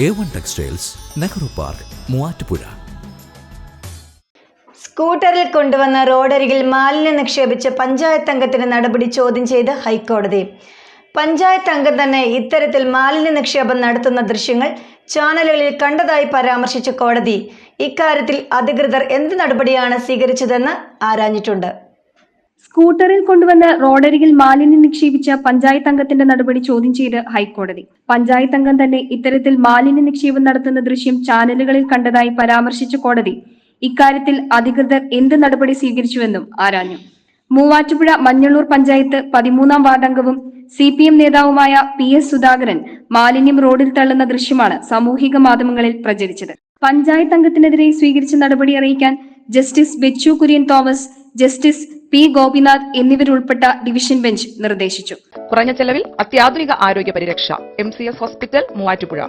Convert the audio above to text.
A one textiles Nehru park Muvattupuzha സ്കൂട്ടറിൽ കൊണ്ടുവന്ന റോഡരികിൽ മാലിന്യം നിക്ഷേപിച്ച പഞ്ചായത്ത് അംഗത്തിന് നടപടി ചോദ്യം ചെയ്ത് ഹൈക്കോടതി. പഞ്ചായത്ത് അംഗം തന്നെ ഇത്തരത്തിൽ മാലിന്യ നിക്ഷേപം നടത്തുന്ന ദൃശ്യങ്ങൾ ചാനലുകളിൽ കണ്ടതായി പരാമർശിച്ച കോടതി. ഇക്കാര്യത്തിൽ അധികൃതർ എന്ത് നടപടിയാണ് സ്വീകരിച്ചതെന്ന് ആരാഞ്ഞിട്ടുണ്ട്? സ്കൂട്ടറിൽ കൊണ്ടുവന്ന് റോഡരികിൽ മാലിന്യം നിക്ഷേപിച്ച പഞ്ചായത്ത് അംഗത്തിന്റെ നടപടി ചോദ്യം ചെയ്ത് ഹൈക്കോടതി. പഞ്ചായത്ത് അംഗം തന്നെ ഇത്തരത്തിൽ മാലിന്യ നിക്ഷേപം നടത്തുന്ന ദൃശ്യം ചാനലുകളിൽ കണ്ടതായി പരാമർശിച്ച കോടതി. ഇക്കാര്യത്തിൽ അധികൃതർ എന്ത് നടപടി സ്വീകരിച്ചുവെന്നും ആരാഞ്ഞു. മൂവാറ്റുപുഴ മഞ്ഞള്ളൂർ പഞ്ചായത്ത് പതിമൂന്നാം വാർഡംഗവും സി പി എം നേതാവുമായ പി എസ് സുധാകരൻ മാലിന്യം റോഡിൽ തള്ളുന്ന ദൃശ്യമാണ് സാമൂഹിക മാധ്യമങ്ങളിൽ പ്രചരിച്ചത്. പഞ്ചായത്ത് അംഗത്തിനെതിരെ സ്വീകരിച്ച നടപടി അറിയിക്കാൻ justice Bechu Kurian Thomas justice P Gopinath എന്നിവരുൾപ്പെട്ട division bench നിർദ്ദേശിച്ചു. കുറഞ്ഞ ചെലവിൽ അത്യാധുനിക ആരോഗ്യ പരിരക്ഷ എം ഹോസ്പിറ്റൽ മൂവാറ്റുപുഴ.